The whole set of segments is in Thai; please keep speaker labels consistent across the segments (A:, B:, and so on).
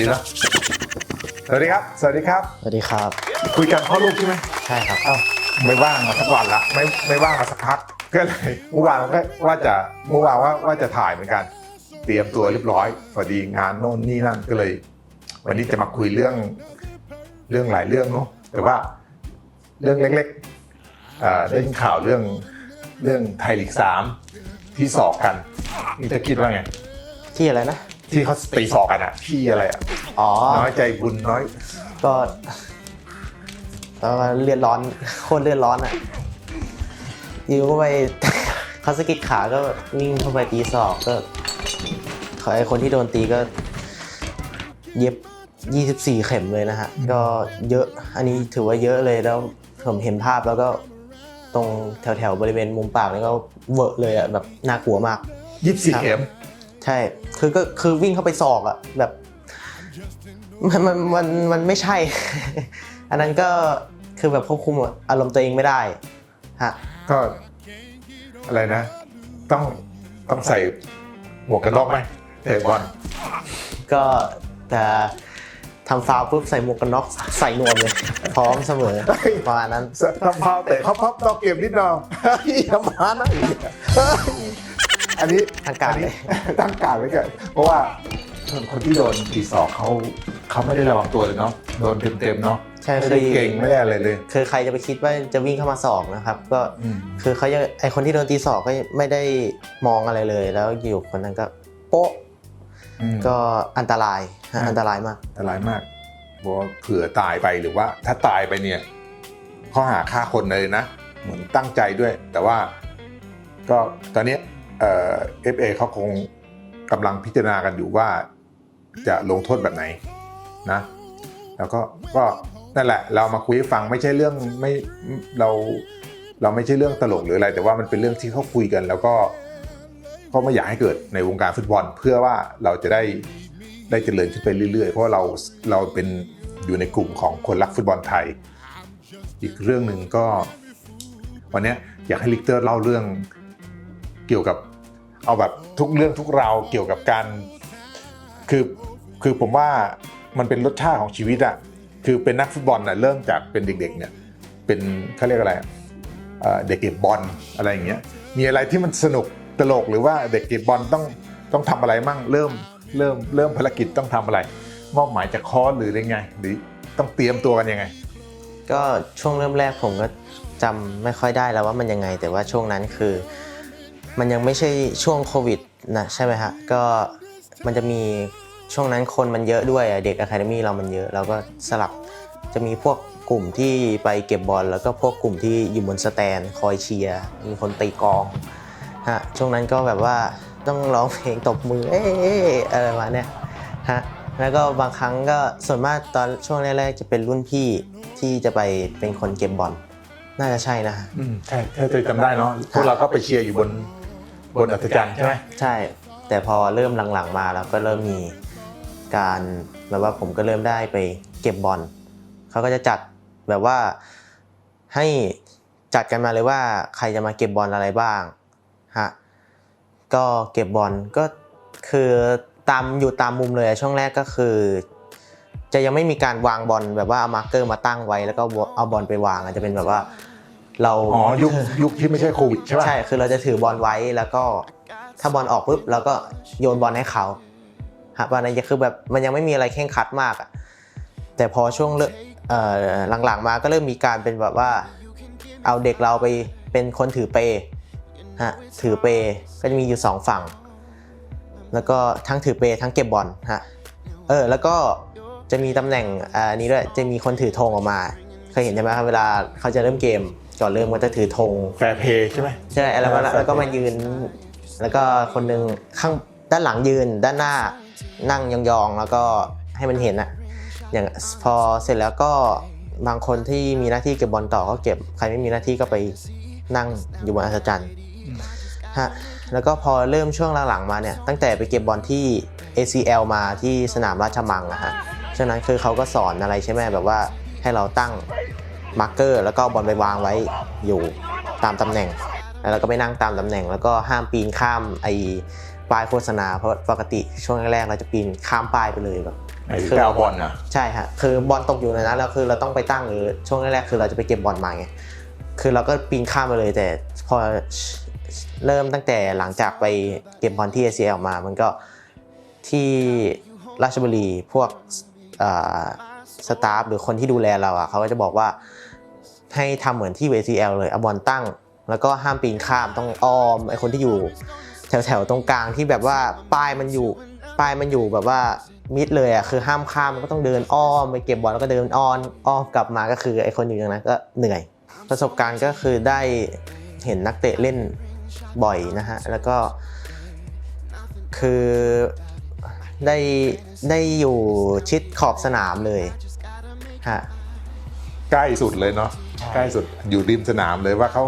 A: สวัสดีเนาะสวัสดีเนาะสวัสดีครับ สวัสดีครับ
B: สวัสดีครับ
A: คุยกันพ่อลูกใช่ไหม
B: ใช่ครับ
A: เอ้าไม่ว่างมาสักวันละไม่ไม่ว่างมาสักพักก็เลยเมื่อวานก็ว่าจะเมื่อวานว่าว่าจะถ่ายเหมือนกัน เตรียมตัวเรียบร้อยพอดีงานโน่นนี่นั่นก็เลย วันนี้จะมาคุยเรื่องเรื่องหลายเรื่องเนาะแต่ว่าเรื่องเล็กๆเอ่อได้ยินข่าวเรื่องเรื่องไทยลีกสามที่สอบกันนี่จะคิดว่าไง
B: ที่อะไรนะ
A: ที่เขาตีสอบกันอะที่อะไรอะ
B: อ๋อ
A: น้อยใจบุญน้อย
B: ก็เอ่อเลือดร้อน โคตรเลือดร้อนอะอยู่ก็ไป เขาสะกิดขาก็วิ่งเข้าไปตีศอกก็ไอคนที่โดนตีก็ เย็บ 24 เข็มเลยนะฮะ ก็เยอะอันนี้ถือว่าเยอะเลยแล้วผมเห็นภาพแล้วก็ตรงแถวแถวๆบริเวณมุมปากนี่ก็เวอะเลยอะแบบน่ากลัวมาก
A: ยี่สิบสี่
B: ครับ
A: เข็ม
B: ใช่คือก็คือวิ่งเข้าไปศอกอะแบบมันมันมันมันไม่ใช่ อันนั้นก็คือแบบควบคุมอารมณ์ตัวเองไม่ได้ฮะ
A: ก็อะไรนะ ต้องต้องใส่หมวกกันน็อกไหมเตะบอล
B: ก็แต่ทำฟาวล์ปุ๊บใส่หมวกกันน็อกใส่นวมเลย พร้อมเสมอประมาณนั้น
A: ทำพาวเตะเขาพับนอกเกมนิดหน่อยเฮ้ยทำมานะเฮ้ย อันนี้
B: ทางการเลย
A: อันนี้ตั้งการไว้ก่อนเพราะว่าคนที่โดนตีศอกเขาเขาไม่ได้ระวังตัวเลยเนาะโดนเต็มๆเนาะ
B: ใช่
A: ไม่
B: คื
A: ได้
B: อ
A: เก่งไม่ได้อะไรเลย
B: คือใครจะไปคิดว่าจะวิ่งเข้ามาศอกนะครับ ก็
A: อืม
B: คือเขายังไอคนที่โดนตีศอกก็ไม่ได้มองอะไรเลย แล้วอยู่คนนั้นก็โป๊ะ
A: อืม
B: ก็อันตรายฮะ
A: อืม
B: อันตรายมาก
A: อันตรายมากบอกว่าเผื่อตายไปหรือว่า ถ้าตายไปเนี่ยข้อหาฆ่าคนเลยนะ เหมือนตั้งใจด้วย แต่ว่า ก็ตอนนี้ เอฟเอเขาคงกำลังพิจารณากันอยู่ว่าจะลงโทษแบบไหนนะ แล้วก็ก็นั่นแหละ เรามาคุยให้ฟังไม่ใช่เรื่องไม่เราเราไม่ใช่เรื่องตลกหรืออะไร แต่ว่ามันเป็นเรื่องที่เขาคุยกัน แล้วก็ก็ไม่อยากให้เกิดในวงการฟุตบอล เพื่อว่าเราจะได้ได้เจริญขึ้นไปเรื่อยๆ เพราะเราเราเป็นอยู่ในกลุ่มของคนรักฟุตบอลไทย อีกเรื่องหนึ่งก็ วันนี้อยากให้ลิกเตอร์เล่าเรื่องเกี่ยวกับ เอาแบบทุกเรื่องทุกราวเกี่ยวกับการคือคือผมว่ามันเป็นรสชาติของชีวิตอะคือเป็นนักฟุตบอลน่ะเริ่มจากเป็นเด็กๆเนี่ยเป็นเขาเรียกอะไรเด็กเก็บบอลอะไรอย่างเงี้ยมีอะไรที่มันสนุกตลกหรือว่าเด็กเก็บบอลต้องต้องทำอะไรมั่งเริ่มเริ่มเริ่มภารกิจต้องทำอะไร มอบหมายจากคอร์สหรือยังไง หรือต้องเตรียมตัวกันยังไง
B: ก็ช่วงเริ่มแรกผมก็จำไม่ค่อยได้แล้วว่ามันยังไง แต่ว่าช่วงนั้นคือ มันยังไม่ใช่ช่วงโควิดนะใช่ไหมฮะก็มันจะมีช่วงนั้นคนมันเยอะด้วยอะเด็กอะคาเดมี่เรามันเยอะเราก็สลับจะมีพวกกลุ่มที่ไปเก็บบอลแล้วก็พวกกลุ่มที่อยู่บนสแตนคอยเชียร์มีคนตีกลองฮะช่วงนั้นก็แบบว่าต้องร้องเพลงตบมือเอ๊ะอะไรประมาณเนี้ยฮะแล้วก็บางครั้งก็ส่วนมากตอนช่วงแรกๆจะเป็นรุ่นพี่ที่จะไปเป็นคนเก็บบอลน่าจะใช่นะฮะ
A: อืมใช่ถ้าเธอจำได้เนาะพวกเราก็ไปเชียร์อยู่บน บนอัศจรรย์ใช่ไหม
B: ใช่ แต่พอเริ่มหลังๆมาแล้วก็เริ่มมีการแบบว่าผมก็เริ่มได้ไปเก็บบอลเขาก็จะจัดแบบว่าให้จัดกันมาเลยว่าใครจะมาเก็บบอลอะไรบ้างฮะก็เก็บบอลก็คือตามอยู่ตามมุมเลยอะช่วงแรกก็คือ จะยังไม่มีการวางบอลแบบว่าเอามาร์กเกอร์มาตั้งไว้แล้วก็เอาบอลไปวางอาจจะเป็นแบบว่า เรา
A: อ๋อยุคยุคที่ไม่ใช่โควิดใช่ป่ะ
B: ใช่คือเราจะถือบอลไว้แล้วก็ถ้าบอลออกปุ๊บเราก็โยนบอลให้เขาฮะวันนั้นคือแบบมันยังไม่มีอะไรเคร่งครัดมากอะแต่พอช่วงเริ่มเอ่อหลังๆมาก็เริ่มมีการเป็นแบบว่าเอาเด็กเราไปเป็นคนถือเปฮะถือเปก็จะมีอยู่สองฝั่ง แล้วก็ทั้งถือเปทั้งเก็บบอลฮะเออแล้วก็จะมีตำแหน่งอ่านี้ด้วยจะมีคนถือธงออกมา เคยเห็นใช่ไหมครับเวลาเขาจะเริ่มเกม ก่อนเริ่มก็จะถือธง
A: แฟร์เพย์ใช่ไหม
B: ใช่แล้วก็
A: เออ
B: แล้วก็มายืน แล้วก็คนหนึ่งข้างด้านหลังยืนด้านหน้านั่งยองๆแล้วก็ให้มันเห็นอะอย่างพอเสร็จแล้วก็บางคนที่มีหน้าที่เก็บบอลต่อก็เก็บใครไม่มีหน้าที่ก็ไปนั่งอยู่บนอัศจรรย์ฮะแล้วก็พอเริ่มช่วงหลังๆมาเนี่ยตั้งแต่ไปเก็บบอลที่ ACL มาที่สนามราชมังอะฮะช่วงนั้นคือเขาก็สอนอะไรใช่ไหมแบบว่าให้เราตั้ง มาร์กเกอร์ แล้วก็เอาบอลไปวางไว้อยู่ตามตำแหน่ง แล้วเราก็ไปนั่งตามตำแหน่ง แล้วก็ห้ามปีนข้ามไอ้ป้ายโฆษณา เพราะปกติช่วงแรกๆเราจะปีนข้ามป้ายไปเลยแบบ
A: ไอ้แปลบอลนะ
B: ใช่ฮะคือบอลตกอยู่ในนั้นแล้วคือเราต้องไปตั้งหรือช่วงแรกๆคือเราจะไปเก็บบอลมาไงคือเราก็ปีนข้ามไปเลยแต่พอเริ่มตั้งแต่หลังจากไปเก็บบอลที่ ACL มา มันก็ที่ราชบุรีพวก สตาฟหรือคนที่ดูแลเราอะเขาก็จะบอกว่าให้ทำเหมือนที่ ACL เลยเอาบอลตั้ง แล้วก็ห้ามปีนข้ามต้องอ้อมไอคนที่อยู่ แถวๆตรงกลางที่แบบว่าป้ายมันอยู่ป้ายมันอยู่แบบว่ามิดเลยอะคือห้ามข้ามก็ต้องเดินอ้อมไปเก็บบอลแล้วก็เดินอ้อนอ้อมกลับมาก็คือไอคนอยู่ตรงนั้นก็เหนื่อย ประสบการณ์ก็คือได้เห็นนักเตะเล่นบ่อยนะฮะแล้วก็คือได้ได้อยู่ชิดขอบสนามเลย ฮะ
A: ใกล้สุดเลยเนาะ
B: ใช่
A: ใกล้สุดอยู่ริมสนามเลยว่าเขา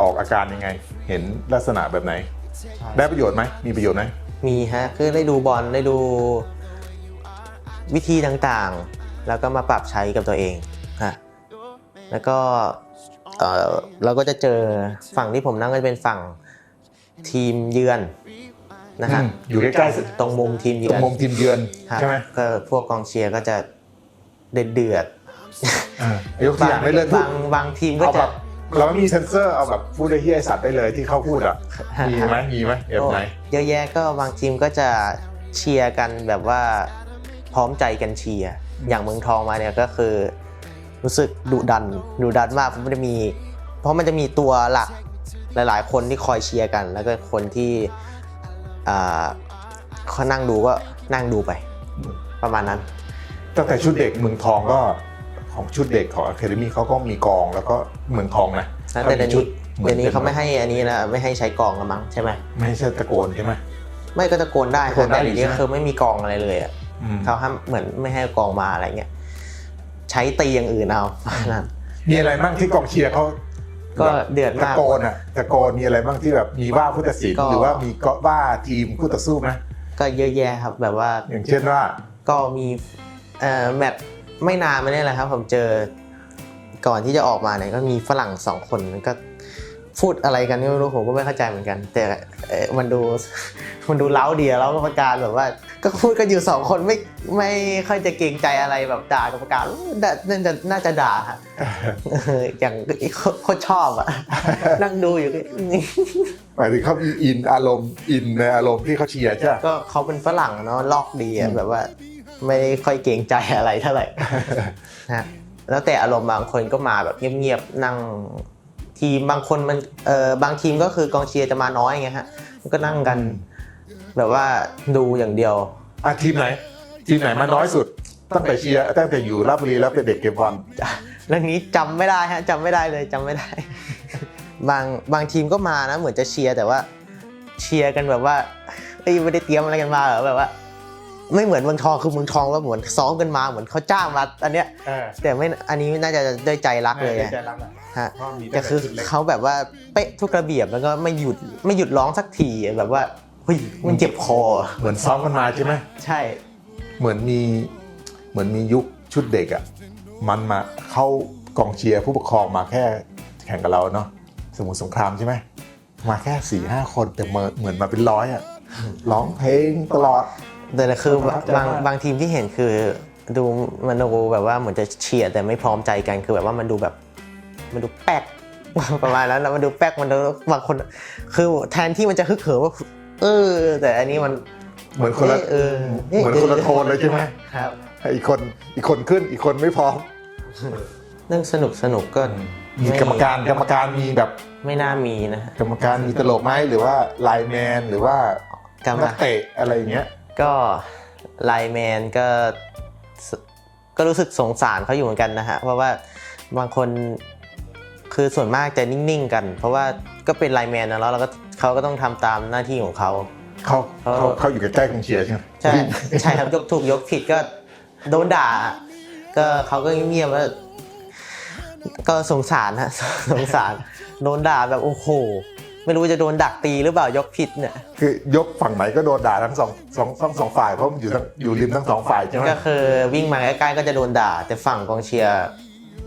A: ออกอาการยังไง เห็นลักษณะแบบไหน ได้ประโยชน์ไหมมีประโยชน์ไหม
B: มีฮะคือได้ดูบอลได้ดูวิธีต่างๆ แล้วก็มาปรับใช้กับตัวเองฮะแล้วก็เออเราก็จะเจอฝั่งที่ผมนั่งก็จะเป็นฝั่งทีมเยือนนะฮะ
A: อืมอยู่ใกล้ๆสุด
B: ตรงมุมทีม
A: ต
B: เยื
A: ร
B: องน
A: มุมทีมเยือน
B: ฮะ
A: ใช่ไหม
B: ก็พวกกองเชียร์ก็จะเดือดเดือด
A: อ่า ยกตัวอย่างได้เลยพูด
B: บางบางทีมก็
A: เอา
B: จะ
A: แบบเราไม่มีเซนเซอร์เอาแบบพูดได้ที่ไอสัตว์ได้เลยที่เขาพูดอะมีไหมมีไหมแบบไหน
B: เยอะแยะก็บางทีมก็จะเชียร์กันแบบว่าพร้อมใจกันเชียร์อย่างเมืองทองมาเนี่ยก็คือ รู้สึกดุดันดุดันมากเพราะมันจะมี เพราะมันจะมีตัวหลักหลาย ๆ คนที่คอยเชียร์กัน แล้วก็คนที่อ่าเขานั่งดูก็นั่งดูไป ประมาณนั้น
A: ตั้งแต่ชุดเด็กเมืองทองก็ ของชุดเด็กของอะคาเดมี่เขาก็มีกองแล้วก็เมืองทองนะ
B: แต่เดี๋ยวนี้
A: หมือ
B: เดี๋ยวนี้เขาไม่ให้อันนี้แล้วไม่ให้ใช้กองแล้วมั้งใช่ไหม
A: ไม่ใช่ตะโกนใช่ไหม
B: ไม่ก็ตะโกนได้
A: ตะโกนได้
B: แต่เดี๋ยวนี้
A: ใช่ไหม
B: คือไม่มีกองอะไรเลยอะ
A: อืม
B: เขาห้ามเหมือนไม่ให้กองมาอะไรเงี้ยใช้ตีอย่างอื่นเอานั่น
A: มีอะไรบ้างที่กองเชียร์เขา
B: ก็เดือด
A: ตะ
B: มาก
A: โกนอะตะโกนมีอะไรบ้างที่แบบมีว่าผู้ตัดสิน
B: ก็
A: หรือว่ามีก็ว่าทีมคู่ต่อสู้ไหม
B: ก็เยอะแยะครับแบบว่า
A: อย่างเช่นว่า
B: ก็มีเอ่อแมตช์ ไม่นานมาเนี่ยแหละครับ ผมเจอก่อนที่จะออกมาเนี่ยก็มีฝรั่งสองคนก็พูดอะไรกันไม่รู้ผมก็ไม่เข้าใจเหมือนกัน แต่เอ่อมันดูมันดูเล้าดีอะแล้วก็ประการแบบว่า ก็พูดกันอยู่สองคนไม่ไม่ค่อยจะเกรงใจอะไรแบบด่ากับประการด่าน่าจะน่าจะด่าฮะเอออย่างโคตรชอบอะนั่งดูอยู่ก็
A: หมายถึงเขามีอินอารมณ์อินในอารมณ์ที่เขาเชียร์ใช่ไหม
B: ก็เขาเป็นฝรั่งเนาะลอกดีอะแบบว่า ไม่ค่อยเกรงใจอะไรเท่าไหร่นะฮะแล้วแต่อารมณ์บางคนก็มาแบบเงียบๆนั่งทีมบางคนมันเออบางทีมก็คือกองเชียร์จะมาน้อยไงฮะมันก็นั่งกัน แบบว่าดูอย่างเดียว
A: อะทีมไหน ทีมไหนมาน้อยสุด ตั้งแต่เชียร์ตั้งแต่อยู่ราชบุรีแล้วเป็นเด็กเก็บบอล
B: เรื่องนี้จำไม่ได้ฮะจำไม่ได้เลยจำไม่ได้ บางบางทีมก็มานะ เหมือนจะเชียร์แต่ว่า เชียร์กันแบบว่าเอ้ยไม่ได้เตรียมอะไรกันมาเหรอแบบว่า ไม่เหมือนเมืองทองคือเมืองทองว่าเหมือนซ้อมกันมาเหมือนเขาจ้างมาอันเนี้ย
A: เออ
B: แต่ไม่อันนี้น่าจะด้วยใจรักเลยอะ
A: ใจรักอะ
B: ฮะ
A: เพราะมี
B: แต่คือ
A: ชุดเล็ก
B: เขาแบบว่าเป๊ะทุกระเบียบแล้วก็ไม่หยุดไม่หยุดร้องสักทีอะแบบว่าเฮ้ยมันเจ็บคอ
A: เหมือนซ้อมกันมาใช่ไหม
B: ใช่
A: เหมือนมีเหมือนมียุคชุดเด็กอะมันมาเข้ากองเชียร์ผู้ปกครองมาแค่แข่งกับเราเนาะสมุทรสงครามใช่ไหมมาแค่สี่ห้าคนแต่เหมือนเหมือนมาเป็นร้อยอะร้องเพลงตลอด
B: แต่คือ
A: ประทับใจ
B: บาง
A: มาก
B: บางทีมที่เห็นคือดูมันดูแบบว่าเหมือนจะเชียร์แต่ไม่พร้อมใจกันคือแบบว่ามันดูแบบมันดูแป๊ก ประมาณนั้นแล้วมันดูแป๊กมันดูบางคน คือแทนที่มันจะฮึกเหิมว่าเออ แต่อันนี้มัน
A: เหมือนคนละ
B: เออ
A: เหมือนคนละโทนเลยใช่ไหม
B: ครับ
A: อีกคนอีกคนขึ้นอีกคนไม่พร้อม
B: เรื่องสนุกสนุกก็
A: มีกรรมการกรรมการมีแบบ
B: ไม่น่ามีนะฮะ
A: กรรมการมีตลกไหมหรือว่าไลน์แมนหรือว่าก
B: รรม
A: นักเตะอะไรอย่างเงี้ย
B: ก็ไลน์แมนก็สก็รู้สึกสงสารเขาอยู่เหมือนกันนะฮะ เพราะว่าบางคนคือส่วนมากจะนิ่งๆกัน เพราะว่าก็เป็นไลน์แมนนะแล้วเราก็เขาก็ต้องทำตามหน้าที่ของเขา
A: เขา
B: เขา
A: เขาเขาอยู่ใกล้ๆกองเชียร์ใช่ไหม
B: ใช่ใช่ครับยกถูกยกผิดก็โดนด่า ก็เขาก็เงียบๆว่าก็สงสารฮะสงสารโดนด่าแบบโอ้โห ไม่รู้จะโดนดักตีหรือเปล่ายกผิดเนี่ย
A: คือยกฝั่งไหนก็โดนด่าทั้งสองสองทั้งสองฝ่ายเพราะมันอยู่ทั้งอยู่ริมทั้งสองฝ่ายใช่ไหม
B: ก็คือวิ่งมาใกล้ๆก็จะโดนด่า แต่ฝั่งกองเชียร์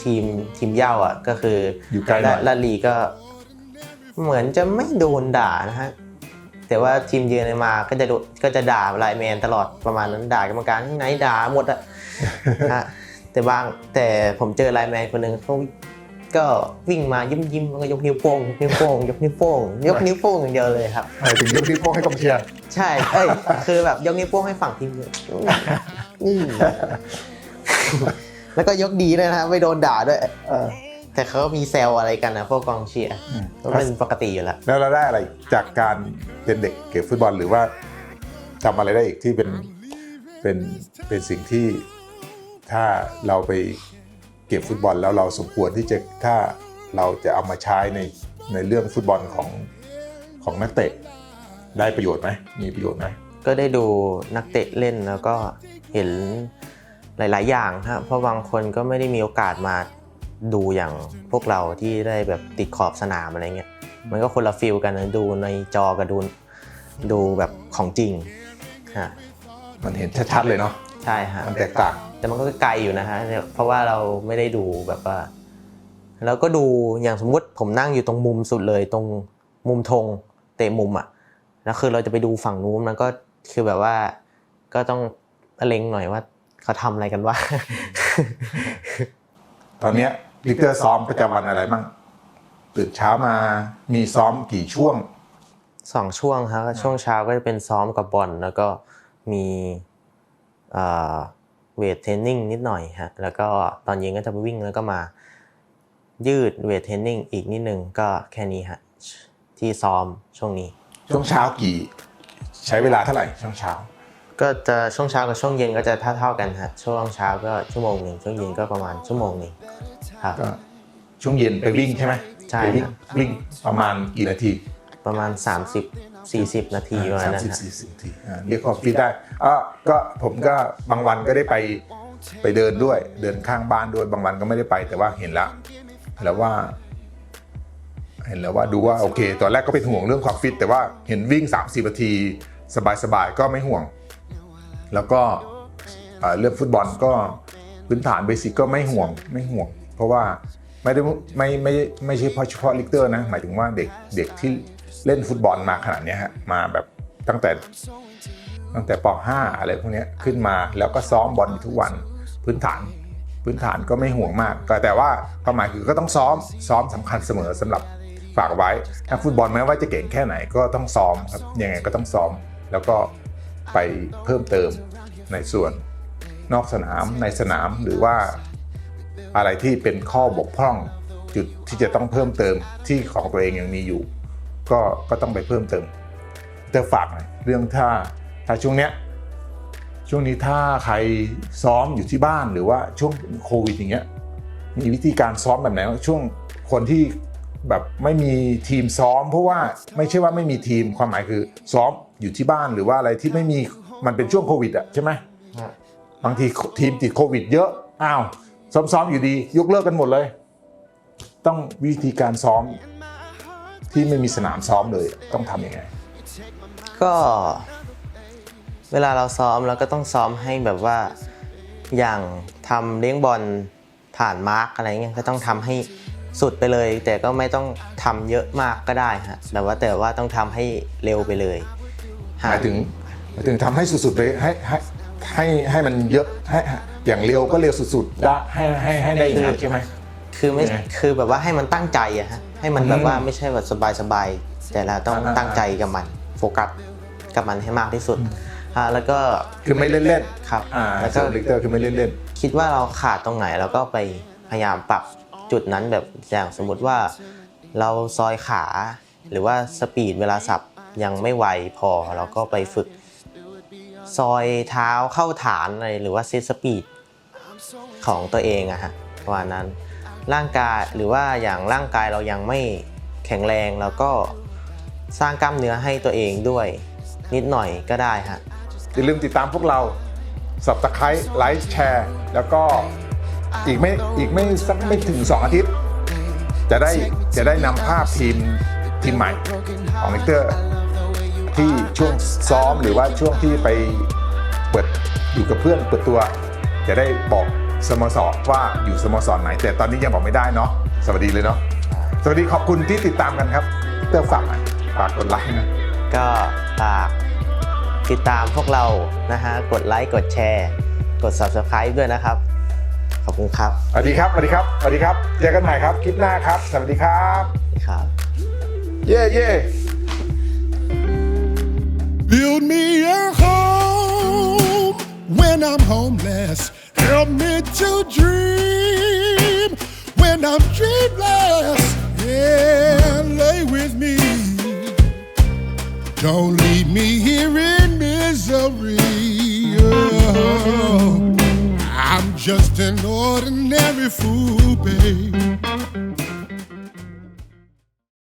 B: ทีมทีมเหย้าอะก็คือ
A: อยู่ไกลหน่อย
B: และลาลีก็ เหมือนจะไม่โดนด่านะฮะแต่แต่ว่าทีมเยือนมาก็จะโดนก็จะด่าไลน์แมนตลอดประมาณนั้นด่ากรรมการข้างไหนด่าหมดอะ ฮะแต่บางแต่ผมเจอไลน์แมนคนหนึ่งเขา ก็วิ่งมายิ้มยิ้มๆแล้วก็ยกนิ้วโป้งยกนิ้วโป้งยกนิ้วโป้งยกนิ้วโป้งอย่างเดียวเลยครับ
A: หมายถึงยกนิ้วโป้งให้กองเชียร์
B: ใช่เอ้ยคือแบบยกนิ้วโป้งให้ฝั่งทีมเลยอืมแล้วก็ยกดีด้วยนะครับไม่โดนด่าด้วย
A: เออ
B: แต่เขามีแซวอะไรกันนะพวกกองเชียร์ก็เป็นปกติอยู่แล้ว
A: แล้วเราได้อะไรจากการเป็นเด็กเก็บฟุตบอลหรือว่าจำอะไรได้อีกที่เป็นเป็นเป็นสิ่งที่ถ้าเราไปเก็บฟุตบอลแล้วเราสมควรที่จะถ้าเราจะเอามาใช้ในในเรื่องฟุตบอลของของนักเตะได้ประโยชน์ไหมมีประโยชน์ไหม
B: ก็ได้ดูนักเตะเล่นแล้วก็เห็นหลาย ๆ อย่างฮะเพราะบางคนก็ไม่ได้มีโอกาสมาดูอย่างพวกเราที่ได้แบบติดขอบสนามอะไรเงี้ยมันก็คนละฟิลกันนะดูในจอกับดูดูแบบของจริงฮะ
A: มันเห็นชัด ๆ เลยเนาะ
B: ใช่ฮะ
A: มันแตกต่าง
B: แต่มันก็ไกลอยู่นะฮะเนี่ยเพราะว่าเราไม่ได้ดูแบบว่าแล้วก็ดูอย่างสมมุติผมนั่งอยู่ตรงมุมสุดเลยตรงมุมธงเตะมุมอะแล้วคือเราจะไปดูฝั่งนู้นมันก็คือแบบว่าก็ต้องเล็งหน่อยว่าเขาทำอะไรกันวะ
A: ตอนเนี้ยลิกเตอร์ซ้อมประจำวันอะไรบ้างตื่นเช้ามามีซ้อมกี่ช่วง
B: สองช่วงครับช่วงเช้าก็จะเป็นซ้อมกับบอลแล้วก็มี เวทเทรนนิ่งนิดหน่อยฮะแล้วก็ตอนเย็นก็จะไปวิ่งแล้วก็มายืดเวทเทรนนิ่งอีกนิดนึงก็แค่นี้ฮะที่ซ้อมช่วงนี้
A: ช่วงเช้ากี่ ใช้เวลาเท่าไหร่ช่วงเช้า
B: ก็จะช่วงเช้ากับช่วงเย็นก็จะเท่าๆกันฮะช่วงเช้าก็ชั่วโมงหนึ่งช่วงเย็นก็ประมาณชั่วโมงหนึ่งครับ
A: ก็ช่วงเย็นไปวิ่งใช่ไหม
B: ใช่
A: ไปวิ่ง
B: ครับ
A: วิ่งประมาณกี่นาที
B: ประมาณ 30 40 นาทีประมาณ
A: สาม
B: นั้น
A: สิบ
B: ฮะ
A: สี่สิบนาทีอ่าเรียกความฟิตได้อะก็ผมก็บางวันก็ได้ไปไปเดินด้วย เดินข้างบ้านด้วยบางวันก็ไม่ได้ไปแต่ว่าเห็นแล้วแล้วว่า เห็นแล้วว่าดูว่าโอเค ตอนแรกก็เป็นห่วงเรื่องความฟิตแต่ว่าเห็นวิ่ง 30นาที สบายๆก็ไม่ห่วง แล้วก็เอ่อเรื่องฟุตบอลก็พื้นฐานเบสิกก็ไม่ห่วงไม่ห่วง เพราะว่าไม่ได้ไม่ไม่ไม่ใช่เฉพาะลิกเตอร์นะ หมายถึงว่าเด็กเด็กที่ เล่นฟุตบอลมาขนาดนี้ฮะมาแบบตั้งแต่ตั้งแต่ป .5 อะไรพวกนี้ขึ้นมาแล้วก็ซ้อมบอลทุกวันพื้นฐาน พื้นฐานก็ไม่ห่วงมาก ก็แต่ว่าความหมายคือก็ต้องซ้อมซ้อมสำคัญเสมอสำหรับฝากไว้นักฟุตบอลแม้ว่าจะเก่งแค่ไหนก็ต้องซ้อมครับยังไงก็ต้องซ้อม แล้วก็ไปเพิ่มเติมในส่วนนอกสนามในสนามหรือว่าอะไรที่เป็นข้อบกพร่องจุดที่จะต้องเพิ่มเติมที่ของตัวเองยังมีอยู่ ก็ก็ต้องไปเพิ่มเติมเตอฝากหน่อยเรื่องถ้าถ้าช่วงเนี้ยช่วงนี้ถ้าใครซ้อมอยู่ที่บ้านหรือว่าช่วงโควิดอย่างเงี้ยมีวิธีการซ้อมแบบไหนบ้างช่วงคนที่แบบไม่มีทีมซ้อม เพราะว่าไม่ใช่ว่าไม่มีทีมความหมายคือซ้อมอยู่ที่บ้านหรือว่าอะไรที่ไม่มีมันเป็นช่วงโควิดอะใช่ไหม
B: ฮะ
A: บางทีทีมติดโควิด เยอะอ้าวซ้อมๆอยู่ดี ยกเลิกกันหมดเลย ต้องวิธีการซ้อม ที่ไม่มีสนามซ้อมเลยต้องทำยังไง
B: ก็เวลาเราซ้อมเราก็ต้องซ้อมให้แบบว่าอย่างทำเลี้ยงบอลผ่านมาร์กอะไรเงี้ยก็ต้องทำให้สุดไปเลย แต่ก็ไม่ต้องทำเยอะมากก็ได้ฮะแต่ว่าแต่ว่าต้องทำให้เร็วไปเลย
A: หมายถึงหมายถึงทำให้สุดๆไปให้ให้ให้ให้มันเยอะให้อย่างเร็วก็เร็วสุดๆได้ให้ให้ให้ได้อย่างนั้นใช่ไหม
B: คือไม่
A: ยังไง
B: คือแบบว่าให้มันตั้งใจอะฮะให้มันแบบว่าไม่ใช่แบบสบายๆแต่เราต้อง
A: อ่า
B: ตั้งใจกับมันโฟกัสกับมันให้มากที่สุดอ่าแล้วก็
A: คือไม่เล่น
B: ครับ
A: ๆอ่า
B: แล้ว
A: ส่
B: ก็
A: วนลิกเตอร์คือไม่เล่น
B: คิดว่าเราขาดตรงไหนเราก็ไปพยายามปรับจุดนั้นแบบอย่างสมมุติว่า เราซอยขา หรือว่าสปีดเวลาสับยังไม่ไวพอเราก็ไปฝึก ซอยเท้าเข้าฐานอะไรหรือว่าเซตสปีดของตัวเองอะฮะประมาณนั้น ร่างกายหรือว่าอย่างร่างกายเรายังไม่แข็งแรงเราก็สร้างกล้ามเนื้อให้ตัวเองด้วย นิดหน่อยก็ได้ฮะ
A: อย่าลืมติดตามพวกเราสับตะไคร้ไลค์แชร์แล้วก็อีกไม่อีกไม่สักไม่ถึง 2 อาทิตย์ จะได้จะได้นำภาพทีมทีมใหม่ของลิกเตอร์ที่ช่วงซ้อมหรือว่าช่วงที่ไปเปิดอยู่กับเพื่อนเปิดตัว จะได้บอก สโมสรว่าอยู่สโมสรไหน แต่ตอนนี้ยังบอกไม่ได้เนาะสวัสดีเลยเนาะสวัสดีขอบคุณที่ติดตามกันครับเตอร์ฝากหน่อยฝากกดไลค์นะ
B: ก็ฝากติดตามพวกเรานะฮะกดไลค์กดแชร์ กด Subscribe ด้วยนะครับ ขอบคุณครับ
A: สวัสดีครับสวัสดีครับสวัสดีครับเจอกันใหม่ครับคลิปหน้าครับ สวัสดีครับ
B: ครับ
A: เย่เย่
C: Build me a home when I'm homeless. To dream when I'm dreamless. Yeah, lay with me. Don't leave me here in misery. Oh, I'm just an ordinary fool, babe.